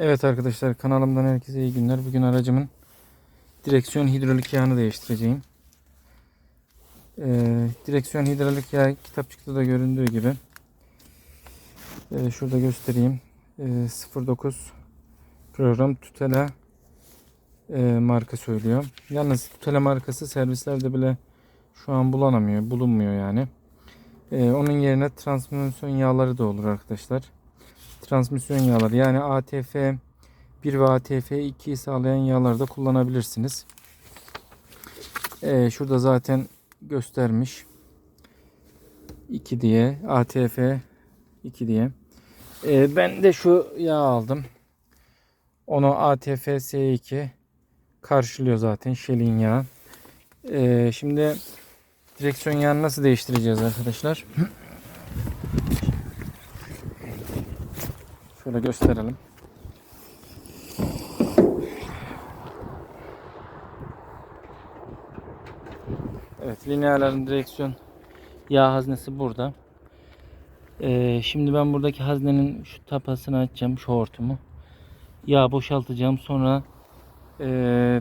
Evet arkadaşlar kanalımdan herkese iyi günler. Bugün aracımın direksiyon hidrolik yağını değiştireceğim. Ee, direksiyon hidrolik yağ kitapçıkta da göründüğü gibi. Ee, şurada göstereyim. Ee, 09 program Tutela e, marka söylüyor. Yalnız Tutela markası servislerde bile şu an bulanamıyor. Bulunmuyor yani. Ee, onun yerine transmisyon yağları da olur arkadaşlar transmisyon yağları yani ATF 1 ve ATF 2'yi sağlayan yağları da kullanabilirsiniz. Ee, şurada zaten göstermiş 2 diye ATF 2 diye. Ee, ben de şu yağ aldım. Onu ATF S2 karşılıyor zaten Shell'in yağı. Ee, şimdi direksiyon yağını nasıl değiştireceğiz arkadaşlar? Şöyle gösterelim. Evet, lineerlerin direksiyon yağ haznesi burada. Ee, şimdi ben buradaki haznenin şu tapasını açacağım, şu hortumu. Yağ boşaltacağım. Sonra e,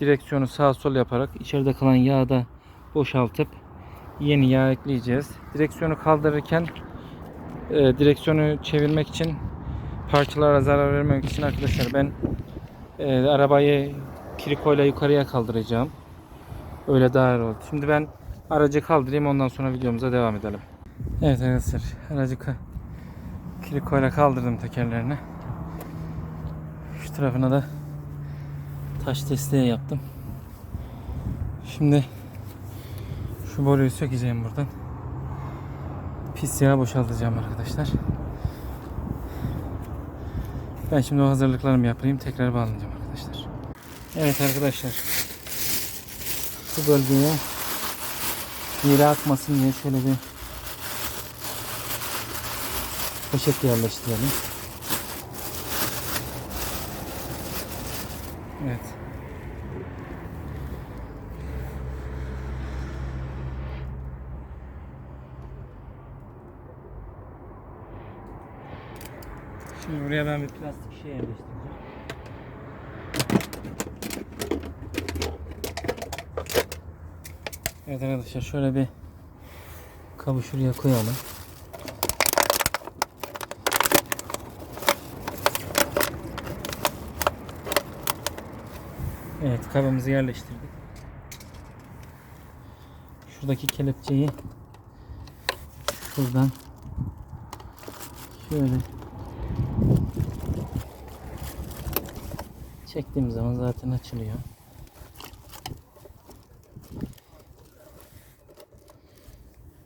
direksiyonu sağ sol yaparak içeride kalan yağı da boşaltıp yeni yağ ekleyeceğiz. Direksiyonu kaldırırken e, direksiyonu çevirmek için parçalara zarar vermemek için arkadaşlar ben e, arabayı kirikoyla yukarıya kaldıracağım. Öyle daha iyi oldu. Şimdi ben aracı kaldırayım ondan sonra videomuza devam edelim. Evet arkadaşlar aracı kirikoyla kaldırdım tekerlerini. Şu tarafına da taş desteği yaptım. Şimdi şu boruyu sökeceğim buradan. Pis yağı boşaltacağım arkadaşlar. Ben şimdi o hazırlıklarımı yapayım. Tekrar bağlanacağım arkadaşlar. Evet arkadaşlar. Şu bölgeye yere akmasın diye şöyle bir poşet yerleştirelim. Evet. Şimdi buraya ben bir plastik şey yerleştireceğim. Evet arkadaşlar şöyle bir kabı şuraya koyalım. Evet kabımızı yerleştirdik. Şuradaki kelepçeyi şuradan şöyle Çektiğim zaman zaten açılıyor.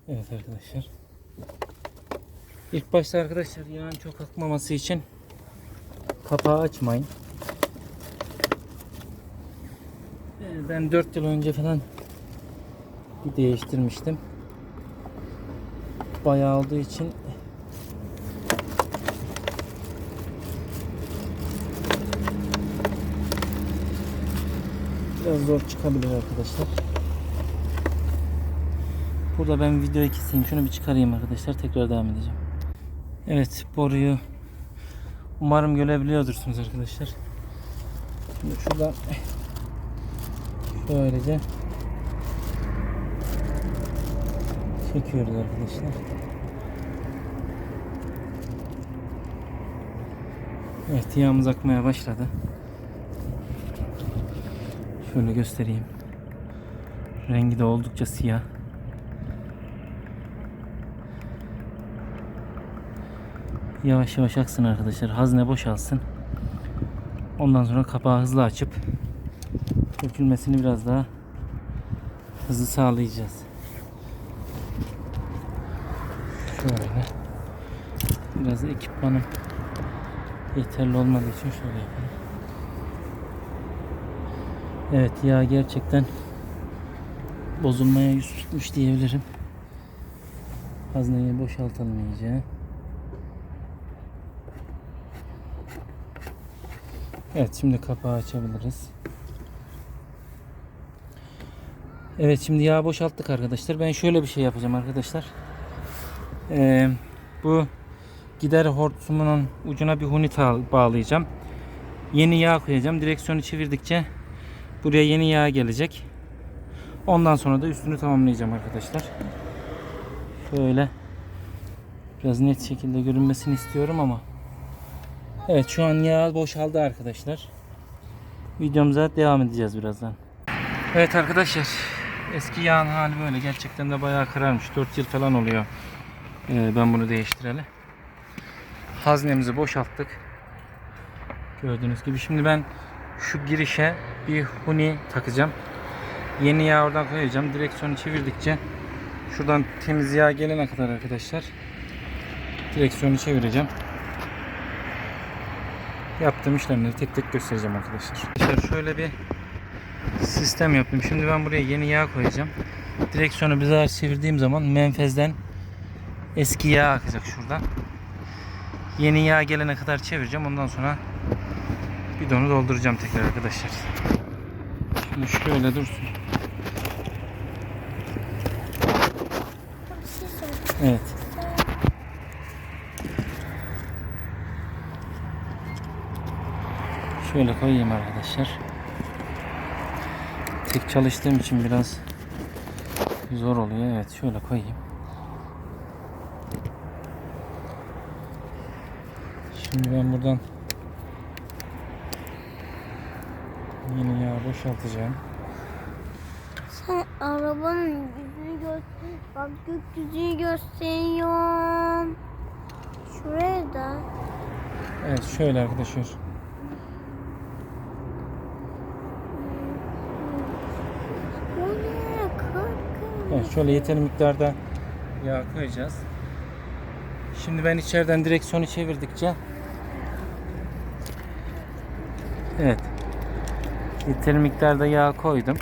Evet arkadaşlar. İlk başta arkadaşlar yağın çok akmaması için kapağı açmayın. Ee, Ben 4 yıl önce falan bir değiştirmiştim. Bayağı olduğu için Biraz zor çıkabilir arkadaşlar. Burada ben videoyu keseyim. Şunu bir çıkarayım arkadaşlar. Tekrar devam edeceğim. Evet boruyu umarım görebiliyordursunuz arkadaşlar. Şimdi şuradan şöylece çekiyoruz arkadaşlar. Evet yağımız akmaya başladı. Şöyle göstereyim. Rengi de oldukça siyah. Yavaş yavaş aksın arkadaşlar. Hazne boşalsın. Ondan sonra kapağı hızlı açıp dökülmesini biraz daha hızlı sağlayacağız. Şöyle. Biraz ekipmanım yeterli olmadığı için şöyle yapalım. Evet yağ gerçekten bozulmaya yüz tutmuş diyebilirim. Hazneyi boşaltalım iyice. Evet şimdi kapağı açabiliriz. Evet şimdi yağ boşalttık arkadaşlar. Ben şöyle bir şey yapacağım arkadaşlar. Ee, bu gider hortumunun ucuna bir hunita bağlayacağım. Yeni yağ koyacağım. Direksiyonu çevirdikçe buraya yeni yağ gelecek. Ondan sonra da üstünü tamamlayacağım arkadaşlar. Şöyle biraz net şekilde görünmesini istiyorum ama Evet şu an yağ boşaldı arkadaşlar. Videomuza devam edeceğiz birazdan. Evet arkadaşlar eski yağın hali böyle gerçekten de bayağı kararmış. 4 yıl falan oluyor ee, ben bunu değiştireli. Haznemizi boşalttık. Gördüğünüz gibi şimdi ben şu girişe bir huni takacağım. Yeni yağ oradan koyacağım. Direksiyonu çevirdikçe şuradan temiz yağ gelene kadar arkadaşlar direksiyonu çevireceğim. Yaptığım işlemleri tek tek göstereceğim arkadaşlar. Arkadaşlar şöyle bir sistem yaptım. Şimdi ben buraya yeni yağ koyacağım. Direksiyonu bize çevirdiğim zaman menfezden eski yağ akacak şuradan. Yeni yağ gelene kadar çevireceğim. Ondan sonra bidonu dolduracağım tekrar arkadaşlar. Şimdi şöyle dursun. Evet. Şöyle koyayım arkadaşlar. Tek çalıştığım için biraz zor oluyor. Evet şöyle koyayım. Şimdi ben buradan yeni yağ boşaltacağım. Sen arabanın yüzünü göster. Bak gökyüzünü gösteriyorum. Şuraya da. Evet şöyle arkadaşlar. Bu ne? Kırkın. Evet şöyle yeterli miktarda yağ koyacağız. Şimdi ben içeriden direksiyonu çevirdikçe Evet. Yeterli miktarda yağ koydum.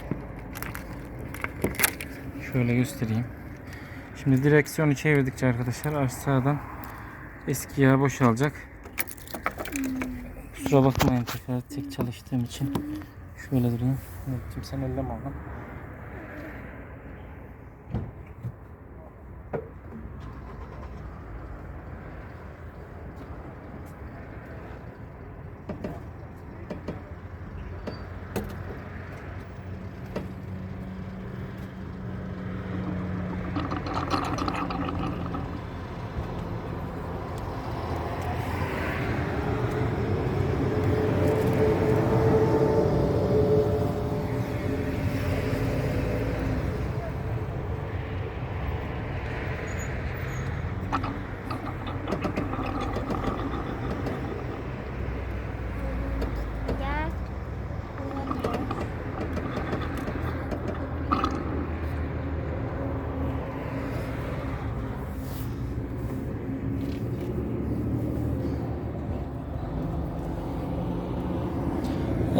Şöyle göstereyim. Şimdi direksiyonu çevirdikçe arkadaşlar aşağıdan eski yağ boşalacak. Kusura bakmayın tekrar tek çalıştığım için. Şöyle durayım. Evet, kimsenin elleme oğlum.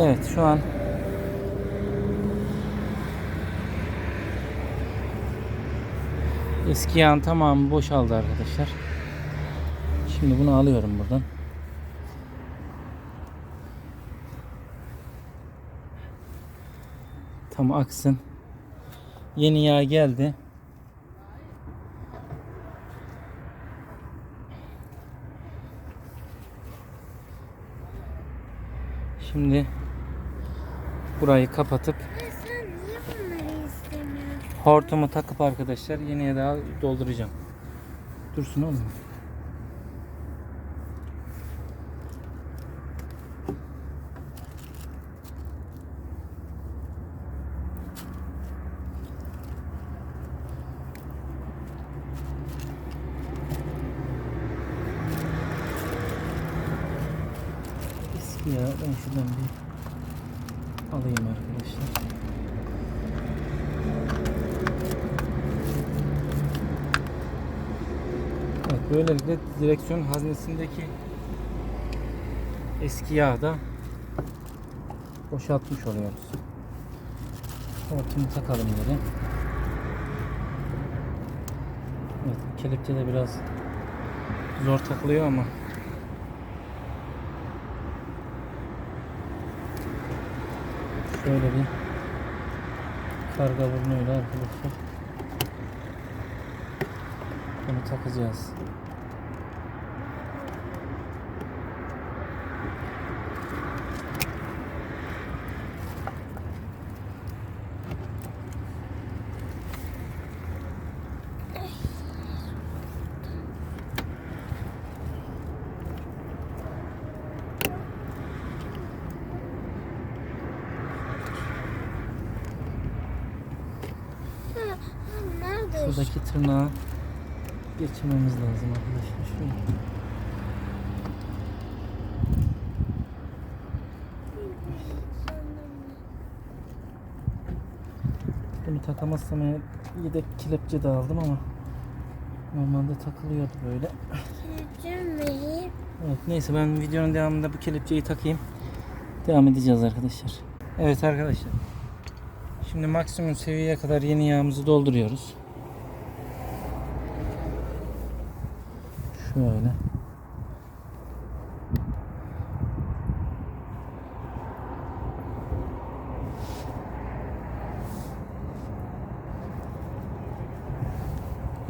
Evet şu an eski yağın tamamı boşaldı arkadaşlar. Şimdi bunu alıyorum buradan. Tam aksın. Yeni yağ geldi. Şimdi burayı kapatıp Ya sen niye bunları istemiyorsun? hortumu takıp arkadaşlar yeniye daha dolduracağım. Dursun oğlum. Ya ben şuradan bir alayım arkadaşlar. Evet, böylelikle direksiyon haznesindeki eski yağı da boşaltmış oluyoruz. Hortumu takalım yere. Evet, kelepçe de biraz zor takılıyor ama şöyle bir karga burnuyla arkadaşlar bunu takacağız. Şuradaki tırnağı geçirmemiz lazım arkadaşlar. Şöyle. Bunu takamazsam eğer yedek kelepçe de aldım ama normalde takılıyordu böyle. Kelepçemeyi. Evet neyse ben videonun devamında bu kelepçeyi takayım. Devam edeceğiz arkadaşlar. Evet arkadaşlar. Şimdi maksimum seviyeye kadar yeni yağımızı dolduruyoruz. Şöyle.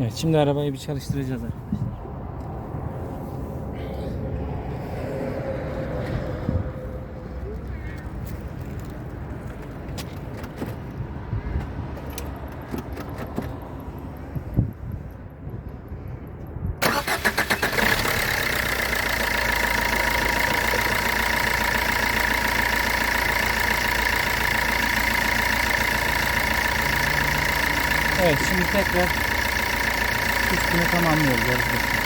Evet şimdi arabayı bir çalıştıracağız arkadaşlar. Evet şimdi tekrar üstünü tamamlıyoruz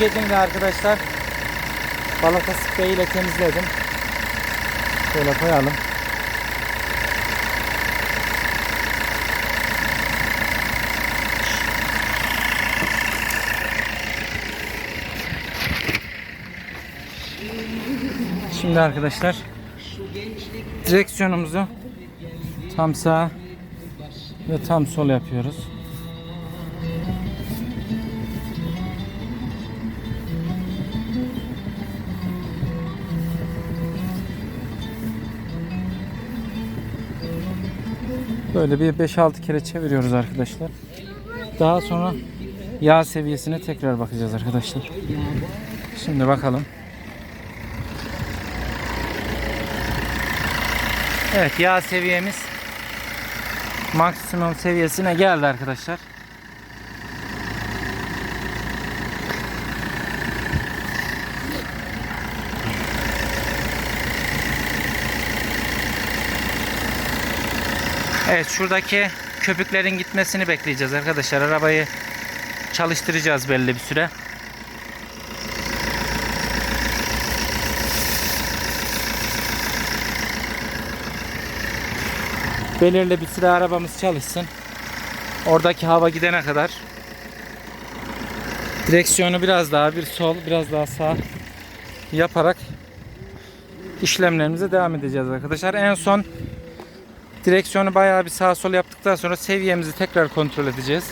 de arkadaşlar balata spreyi ile temizledim. Şöyle koyalım. Şimdi arkadaşlar direksiyonumuzu tam sağ ve tam sol yapıyoruz. Böyle bir 5-6 kere çeviriyoruz arkadaşlar. Daha sonra yağ seviyesine tekrar bakacağız arkadaşlar. Şimdi bakalım. Evet yağ seviyemiz maksimum seviyesine geldi arkadaşlar. Evet şuradaki köpüklerin gitmesini bekleyeceğiz arkadaşlar. Arabayı çalıştıracağız belli bir süre. Belirli bir süre arabamız çalışsın. Oradaki hava gidene kadar direksiyonu biraz daha bir sol, biraz daha sağ yaparak işlemlerimize devam edeceğiz arkadaşlar. En son Direksiyonu bayağı bir sağa sol yaptıktan sonra seviyemizi tekrar kontrol edeceğiz.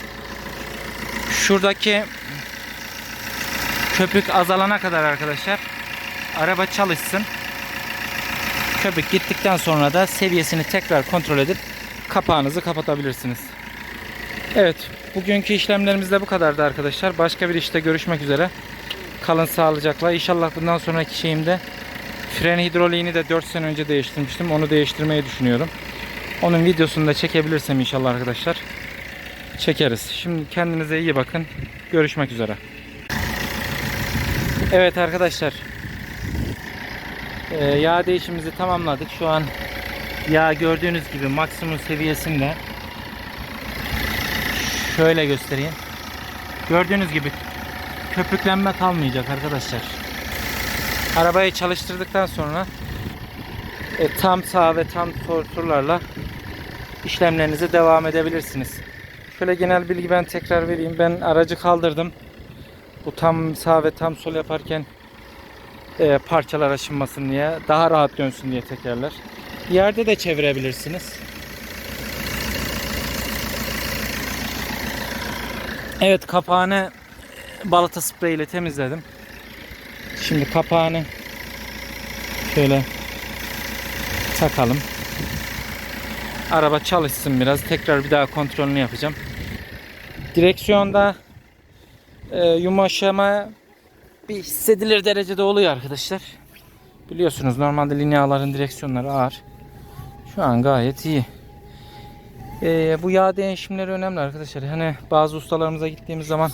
Şuradaki köpük azalana kadar arkadaşlar araba çalışsın. Köpük gittikten sonra da seviyesini tekrar kontrol edip kapağınızı kapatabilirsiniz. Evet, bugünkü işlemlerimiz de bu kadardı arkadaşlar. Başka bir işte görüşmek üzere. Kalın sağlıcakla. İnşallah bundan sonraki şeyimde fren hidroliğini de 4 sene önce değiştirmiştim. Onu değiştirmeyi düşünüyorum. Onun videosunu da çekebilirsem inşallah arkadaşlar çekeriz. Şimdi kendinize iyi bakın. Görüşmek üzere. Evet arkadaşlar. Ee, yağ değişimimizi tamamladık. Şu an yağ gördüğünüz gibi maksimum seviyesinde. Şöyle göstereyim. Gördüğünüz gibi köpüklenme kalmayacak arkadaşlar. Arabayı çalıştırdıktan sonra e, tam sağ ve tam sol turlarla işlemlerinize devam edebilirsiniz. Şöyle genel bilgi ben tekrar vereyim. Ben aracı kaldırdım. Bu tam sağ ve tam sol yaparken e, parçalar aşınmasın diye, daha rahat dönsün diye tekerler. Yerde de çevirebilirsiniz. Evet kapağını balata sprey ile temizledim. Şimdi kapağını şöyle takalım. Araba çalışsın biraz. Tekrar bir daha kontrolünü yapacağım. Direksiyonda e, yumuşama bir hissedilir derecede oluyor arkadaşlar. Biliyorsunuz normalde linyaların direksiyonları ağır. Şu an gayet iyi. E, bu yağ değişimleri önemli arkadaşlar. Hani bazı ustalarımıza gittiğimiz zaman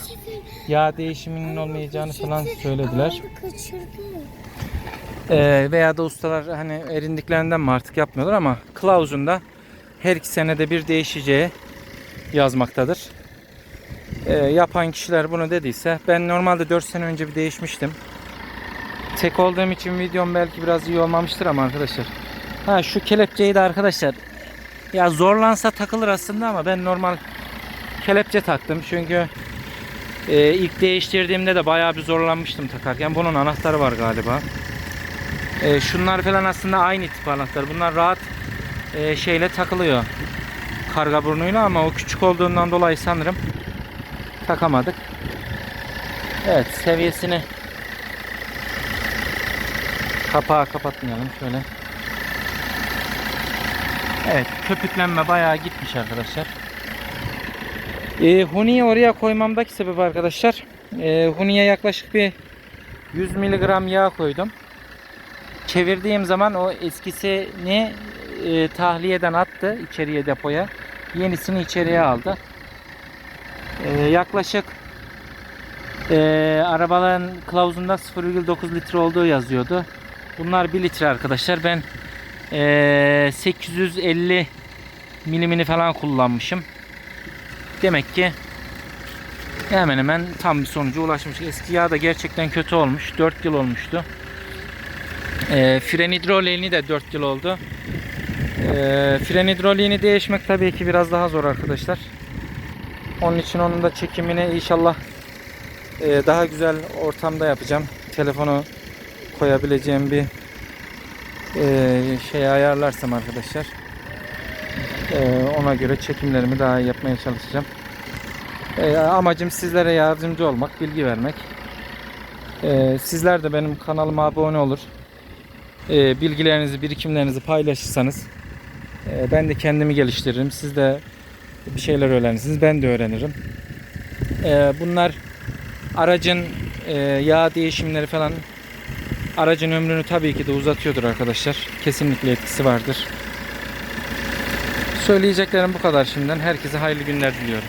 yağ değişiminin olmayacağını falan söylediler. Ee, veya da ustalar hani erindiklerinden mi artık yapmıyorlar ama kılavuzunda her iki senede bir değişeceği yazmaktadır. Ee, yapan kişiler bunu dediyse ben normalde 4 sene önce bir değişmiştim. Tek olduğum için videom belki biraz iyi olmamıştır ama arkadaşlar. Ha şu kelepçeyi de arkadaşlar ya zorlansa takılır aslında ama ben normal kelepçe taktım çünkü e, ilk değiştirdiğimde de bayağı bir zorlanmıştım takarken. Bunun anahtarı var galiba. E, şunlar falan aslında aynı tip anahtar. Bunlar rahat e, şeyle takılıyor. Karga burnuyla ama o küçük olduğundan dolayı sanırım takamadık. Evet seviyesini kapağı kapatmayalım şöyle. Evet köpüklenme bayağı gitmiş arkadaşlar. E, Huni'yi oraya koymamdaki sebebi arkadaşlar. E, Huni'ye yaklaşık bir 100 miligram yağ koydum çevirdiğim zaman o eskisini e, tahliyeden attı içeriye depoya. Yenisini içeriye aldı. E, yaklaşık e, arabaların kılavuzunda 0,9 litre olduğu yazıyordu. Bunlar 1 litre arkadaşlar. Ben e, 850 milimini falan kullanmışım. Demek ki hemen hemen tam bir sonuca ulaşmış. Eski yağ da gerçekten kötü olmuş. 4 yıl olmuştu. E, fren hidroliğini de 4 yıl oldu. E, fren hidroliğini değişmek tabii ki biraz daha zor arkadaşlar. Onun için onun da çekimini inşallah e, daha güzel ortamda yapacağım. Telefonu koyabileceğim bir e, şey ayarlarsam arkadaşlar. E, ona göre çekimlerimi daha iyi yapmaya çalışacağım. E, amacım sizlere yardımcı olmak, bilgi vermek. E, sizler de benim kanalıma abone olur e, bilgilerinizi, birikimlerinizi paylaşırsanız ben de kendimi geliştiririm. Siz de bir şeyler öğrenirsiniz. Ben de öğrenirim. E, bunlar aracın e, yağ değişimleri falan aracın ömrünü tabii ki de uzatıyordur arkadaşlar. Kesinlikle etkisi vardır. Söyleyeceklerim bu kadar şimdiden. Herkese hayırlı günler diliyorum.